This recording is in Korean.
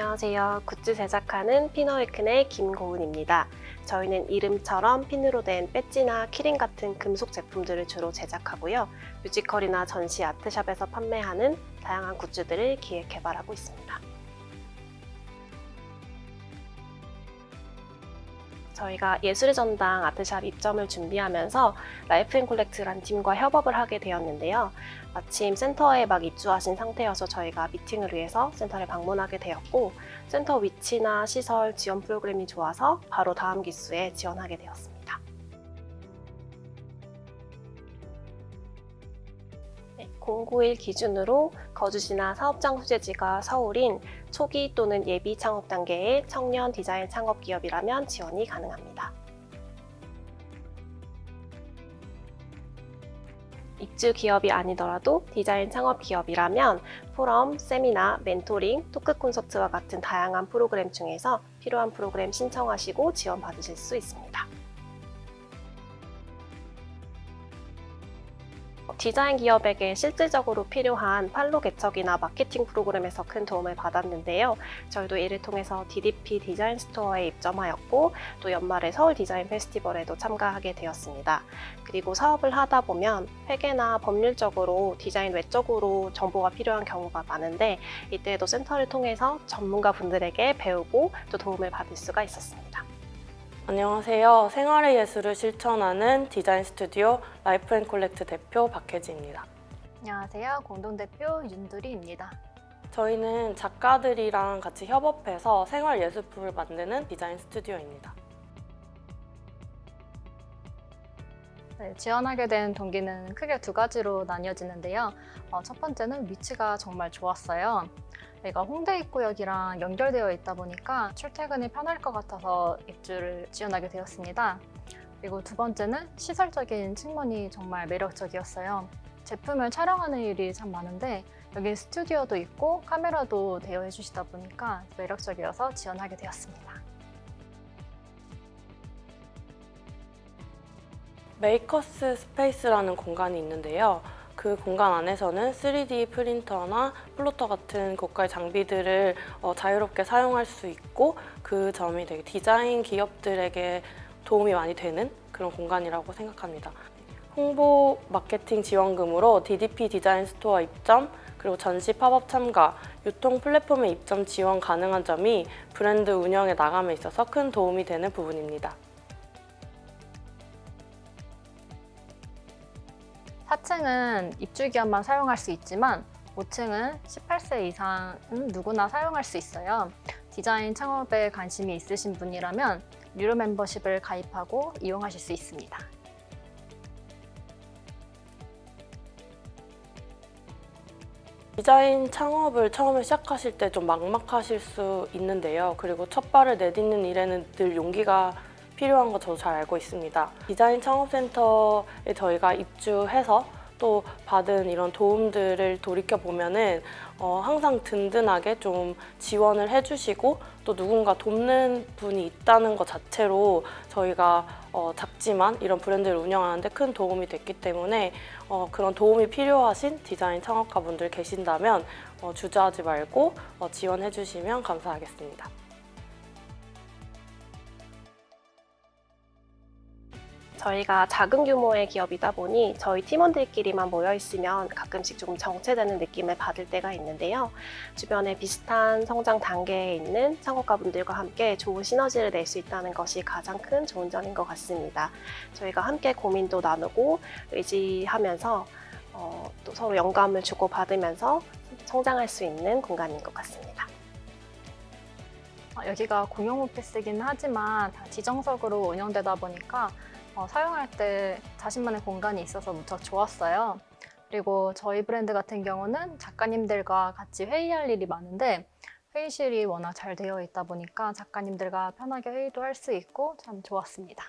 안녕하세요. 굿즈 제작하는 피너웨큰의 김고은입니다. 저희는 이름처럼 핀으로 된 배지나 키링 같은 금속 제품들을 주로 제작하고요. 뮤지컬이나 전시 아트샵에서 판매하는 다양한 굿즈들을 기획 개발하고 있습니다. 저희가 예술의 전당 아트샵 입점을 준비하면서 라이프 앤 콜렉트라는 팀과 협업을 하게 되었는데요. 마침 센터에 막 입주하신 상태여서 저희가 미팅을 위해서 센터를 방문하게 되었고 센터 위치나 시설 지원 프로그램이 좋아서 바로 다음 기수에 지원하게 되었습니다. 091 기준으로 거주지나 사업장 소재지가 서울인 초기 또는 예비 창업 단계의 청년 디자인 창업 기업이라면 지원이 가능합니다. 입주 기업이 아니더라도 디자인 창업 기업이라면 포럼, 세미나, 멘토링, 토크 콘서트와 같은 다양한 프로그램 중에서 필요한 프로그램 신청하시고 지원 받으실 수 있습니다. 디자인 기업에게 실질적으로 필요한 판로 개척이나 마케팅 프로그램에서 큰 도움을 받았는데요. 저희도 이를 통해서 DDP 디자인 스토어에 입점하였고 또 연말에 서울 디자인 페스티벌에도 참가하게 되었습니다. 그리고 사업을 하다 보면 회계나 법률적으로 디자인 외적으로 정보가 필요한 경우가 많은데 이때에도 센터를 통해서 전문가 분들에게 배우고 또 도움을 받을 수가 있었습니다. 안녕하세요. 생활의 예술을 실천하는 디자인 스튜디오 라이프 앤 콜렉트 대표 박혜지입니다. 안녕하세요. 공동대표 윤두리입니다. 저희는 작가들이랑 같이 협업해서 생활 예술품을 만드는 디자인 스튜디오입니다. 네, 지원하게 된 동기는 크게 두 가지로 나뉘어지는데요. 어, 첫 번째는 위치가 정말 좋았어요. 여기가 홍대 입구역이랑 연결되어 있다 보니까 출퇴근이 편할 것 같아서 입주를 지원하게 되었습니다. 그리고 두 번째는 시설적인 측면이 정말 매력적이었어요. 제품을 촬영하는 일이 참 많은데 여기 스튜디오도 있고 카메라도 대여해 주시다 보니까 매력적이어서 지원하게 되었습니다. 메이커스 스페이스라는 공간이 있는데요. 그 공간 안에서는 3D 프린터나 플로터 같은 고가의 장비들을 어, 자유롭게 사용할 수 있고 그 점이 되게 디자인 기업들에게 도움이 많이 되는 그런 공간이라고 생각합니다. 홍보 마케팅 지원금으로 DDP 디자인 스토어 입점, 그리고 전시 팝업 참가, 유통 플랫폼에 입점 지원 가능한 점이 브랜드 운영에 나감에 있어서 큰 도움이 되는 부분입니다. 4층은 입주 기업만 사용할 수 있지만 5층은 18세 이상은 누구나 사용할 수 있어요. 디자인 창업에 관심이 있으신 분이라면 유료 멤버십을 가입하고 이용하실 수 있습니다. 디자인 창업을 처음에 시작하실 때 좀 막막하실 수 있는데요. 그리고 첫 발을 내딛는 일에는 늘 용기가 필요한 거 저도 잘 알고 있습니다. 디자인 창업센터에 저희가 입주해서 또 받은 이런 도움들을 돌이켜 보면은 어, 항상 든든하게 좀 지원을 해주시고 또 누군가 돕는 분이 있다는 것 자체로 저희가 어, 작지만 이런 브랜드를 운영하는데 큰 도움이 됐기 때문에 어, 그런 도움이 필요하신 디자인 창업가분들 계신다면 어, 주저하지 말고 어, 지원해 주시면 감사하겠습니다. 저희가 작은 규모의 기업이다 보니 저희 팀원들끼리만 모여 있으면 가끔씩 조금 정체되는 느낌을 받을 때가 있는데요. 주변에 비슷한 성장 단계에 있는 창업가분들과 함께 좋은 시너지를 낼 수 있다는 것이 가장 큰 좋은 점인 것 같습니다. 저희가 함께 고민도 나누고 의지하면서 어, 또 서로 영감을 주고 받으면서 성장할 수 있는 공간인 것 같습니다. 어, 여기가 공용 오피스이긴 하지만 다 지정석으로 운영되다 보니까 어, 사용할 때 자신만의 공간이 있어서 무척 좋았어요. 그리고 저희 브랜드 같은 경우는 작가님들과 같이 회의할 일이 많은데 회의실이 워낙 잘 되어 있다 보니까 작가님들과 편하게 회의도 할 수 있고 참 좋았습니다.